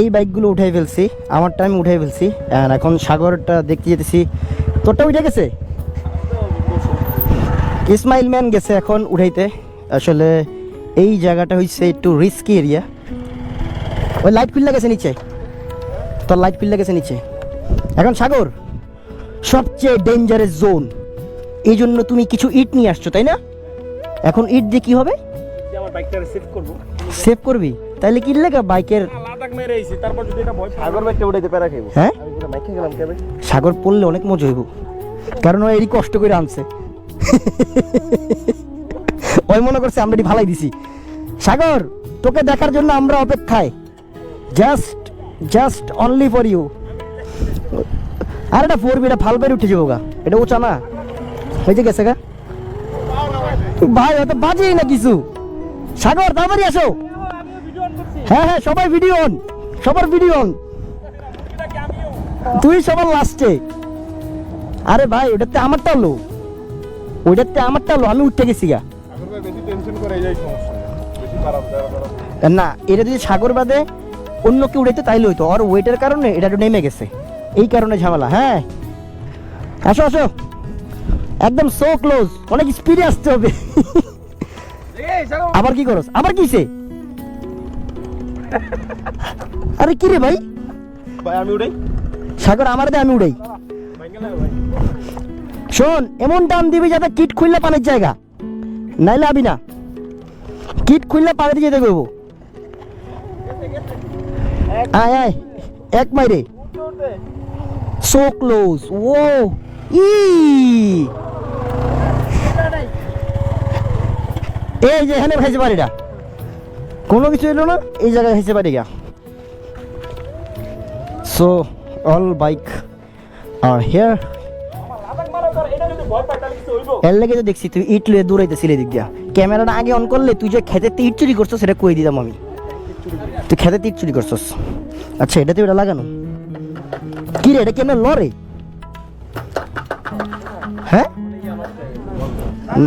এই বাইকগুলো উঠাই ফেলছি আমারটা আমি উঠাই ফেলছি এখন সাগরটা দেখতে যেতেছি। তোরটা উঠে গেছে? ইসমাইল ম্যান গেছে এখন উঠাইতে। আসলে এই জায়গাটা হচ্ছে একটু রিস্কি এরিয়া ওই লাইট খুললে গেছে নিচে। তোর লাইট খুললে গেছে নিচে। এখন সাগর সবচেয়ে ডেঞ্জারাস জোন এই জন্য তুমি কিছু ইট নিয়ে আসছো তাই না? এখন ইট দিয়ে কি হবে? সেভ করবি। তাহলে কি লেগা বাইকের মেরে আইছি তারপর যদি এটা ভয় সাগর বাইকটা উঠাইতে পেরা খাইবো? হ্যাঁ? আমি গেলাম কেবে? সাগর পড়লে অনেক মজা হইব। কারণ ও এরই কষ্ট করে আনছে। ওই মনে করছে আমরা এটি ভালাই দিছি। সাগর তোকে দেখার জন্য আমরা অপেক্ষায়। Just just only for you আর এটা ফোর বিটা ফাল বের উঠে যাব গা। এটা উঁচা না। হয়েছে গেছে গা। ভাই অত বাজেই না কিছু। সাগর তাড়াতাড়ি আসো। হ্যাঁ হ্যাঁ সবাই ভিডিও অন সবার ভিডিও অন তুই সবার লাস্টে আরে ভাই ওটাতে আমারটা লো ওইটাতে আমারটা লো আমি উঠতে গেছি গা। সাগর ভাই বেশি টেনশন করে যাই সমস্যা। বেশি খারাপ না এটা যদি সাগর বাদে অন্য কেউ উড়াইতো তাইলে হইতো। আর ওয়েটের কারণে এটা একটু নেমে গেছে। এই কারণে ঝামেলা হ্যাঁ। আসো আসো। একদম সো ক্লোজ অনেক স্পিডে আসতে হবে। আবার কি করস? আবার কিসে? আরে কি রে ভাই? ভাই আমি উঠাই সাগর আমার দে আমি উড়াই। শোন এমন টান দিবি যাতে কিট খুললে পানির জায়গা। নাইলে আবি না। কিট খুললে পানিতে যেতে করব আয় আয় এক মাইরে সো ক্লোজ ও ই। এই যে এখানে খাইছে পারিটা কোনো কিছু এলো না? এই জায়গায় খাইছে পারি গা সো অল বাইক আর হেয়ার এর লেগে তো দেখছি তুই ইট লুয়ে দৌড়াইতেছিলি দিক দিয়া। ক্যামেরাটা আগে অন করলে তুই যে খেতে ইট চুরি করছ সেটা কই দিতাম আমি? তুই খেতে ইট চুরি করছস। আচ্ছা এটা তুই এটা লাগানো? কি রে এটা কেমন লরে? হ্যাঁ?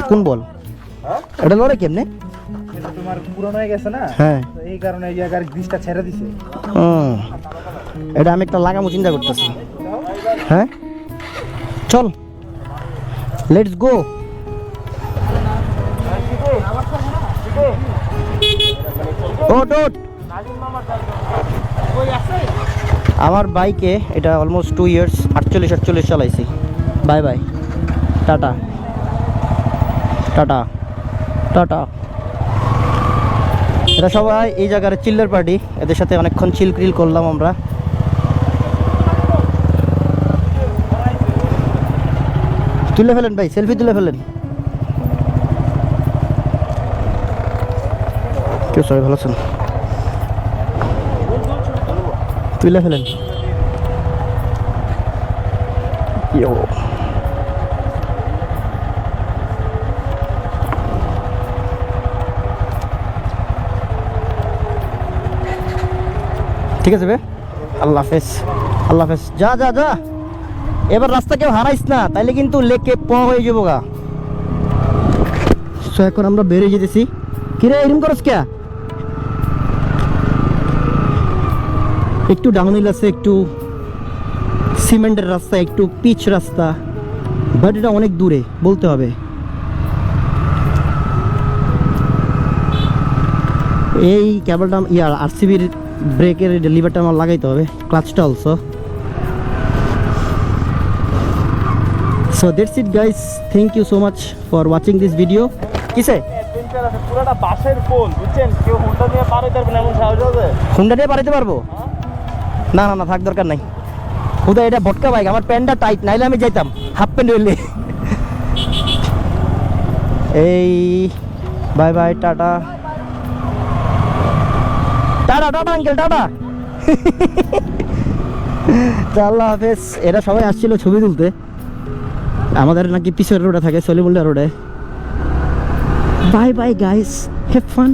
কোন বল? হ্যাঁ? এটা লরে কেমনে? তোমার পুরনো হয়ে গেছে না? হ্যাঁ। এই কারণে এই জায়গার গ্রিসটা ছেড়ে দিছে। এটা আমি একটা লাগামো চিন্তা করতেছি। হ্যাঁ? চল। লেটস গো ওট ওট আমার বাইকে এটা অলমোস্ট টু ইয়ার্স আটচল্লিশ আটচল্লিশ চালাইছি। Bye bye tata. Tata. Tata. এটা সবাই এই জায়গার চিল্লার পার্টি। এদের সাথে অনেকক্ষণ চিল ক্রিল করলাম আমরা। তুলে ফেলেন ভাই সেলফি তুলে ফেলেন। কেউ সবাই ভালো আছেন? তুলে ফেলেন। ইয়ো। ঠিক আছে বে? আল্লাহ হাফেজ আল্লাহ হাফেজ। যা যা যা। এবার রাস্তা কেউ হারাইস না তাইলে কিন্তু লেকে প হয়ে যাব গা। So, এখন আমরা বেরিয়ে যেতেছি। কিরে এরকম করস কে একটু ডাউনহিল আছে একটু সিমেন্টের রাস্তা একটু পিচ রাস্তা। বাট এটা অনেক দূরে বলতে হবে। এই কেবলটা ইয়ার আরসিবির ব্রেকের লিভারটা আমার লাগাইতে হবে ক্লাচটা also so that's it guys thank you so much for watching this video কিসে পুরোটা বাসের পোল বুঝছেন? কেউ হুন্ডা নিয়ে পারে যাবে না এমন সাহস আছে? হুন্ডা দিয়ে পারাইতে পারব? না না না থাক দরকার নাই। হুদা এটা ভটকা বাইক আমার প্যান্টটা টাইট নাইলে আমি যাইতাম। হাফ প্যান্ট হইলে। এই bye bye tata. Tata tata uncle tata আল্লাহ হাফেজ এরা সবাই আসছিল ছবি তুলতে। আমাদের নাকি পিছের রোডে থাকে সলিমুল্লা রোডে bye bye guys have fun